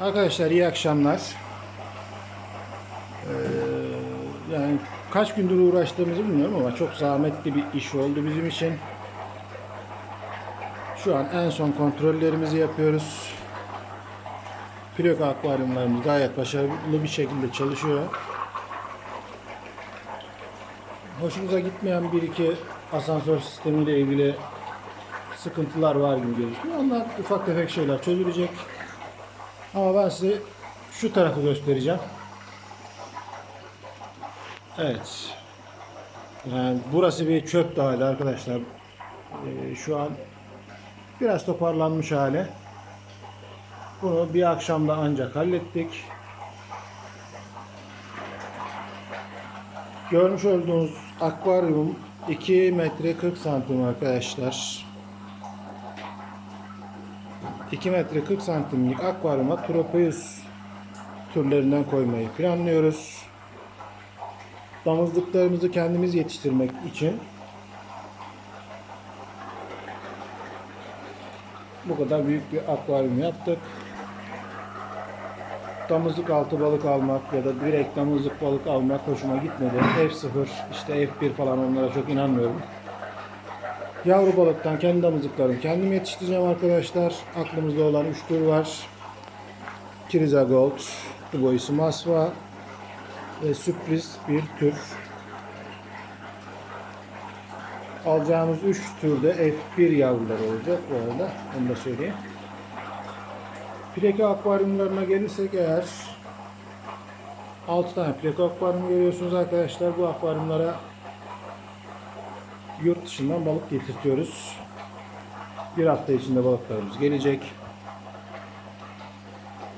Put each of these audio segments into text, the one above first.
Arkadaşlar iyi akşamlar. Ee, yani kaç gündür uğraştığımızı bilmiyorum ama çok zahmetli bir iş oldu bizim için. Şu an en son kontrollerimizi yapıyoruz. Plaka akvaryumlarımız gayet başarılı bir şekilde çalışıyor. Hoşumuza gitmeyen bir iki asansör sistemiyle ilgili sıkıntılar var gibi gözüküyor. Onlar ufak tefek şeyler çözülecek. Ama ben size şu tarafı göstereceğim. Evet. Yani burası bir çöp dağıydı arkadaşlar. Ee, şu an biraz toparlanmış hale. Bunu bir akşamda ancak hallettik. Görmüş olduğunuz akvaryum 2 metre 40 santim arkadaşlar. 2 metre 40 santimlik akvaryuma Tropeus türlerinden koymayı planlıyoruz. Damızlıklarımızı kendimiz yetiştirmek için bu kadar büyük bir akvaryum yaptık. Damızlık altı balık almak ya da direkt damızlık balık almak hoşuma gitmedi. F0 işte F1 falan onlara çok inanmıyorum. Yavru balıktan kendi damızlıklarımı kendim yetiştireceğim arkadaşlar. Aklımızda olan 3 tür var. Kiriza Gold, Dubois Masva ve sürpriz bir tür. Alacağımız 3 türde F1 yavruları olacak bu arada. Onu da söyleyeyim. Plaka akvaryumlarına gelirsek eğer 6 tane plaka akvaryum görüyorsunuz arkadaşlar. Bu akvaryumlara yurt dışından balık getirtiyoruz. Bir hafta içinde balıklarımız gelecek.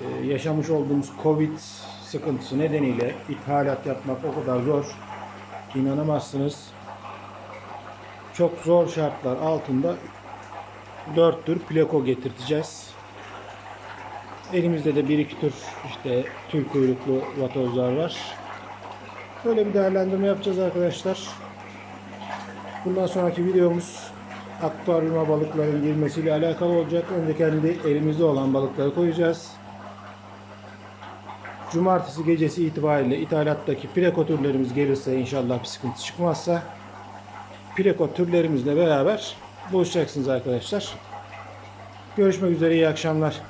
Ee, yaşamış olduğumuz Covid sıkıntısı nedeniyle ithalat yapmak o kadar zor. İnanamazsınız. Çok zor şartlar altında 4 tür plako getirteceğiz. Elimizde de bir iki tür işte tül kuyruklu vatozlar var. Böyle bir değerlendirme yapacağız arkadaşlar. Bundan sonraki videomuz akvaryuma balıkların girmesiyle alakalı olacak. Önce kendi elimizde olan balıkları koyacağız. Cumartesi gecesi itibariyle ithalattaki plako türlerimiz gelirse inşallah bir sıkıntı çıkmazsa plako türlerimizle beraber buluşacaksınız arkadaşlar. Görüşmek üzere iyi akşamlar.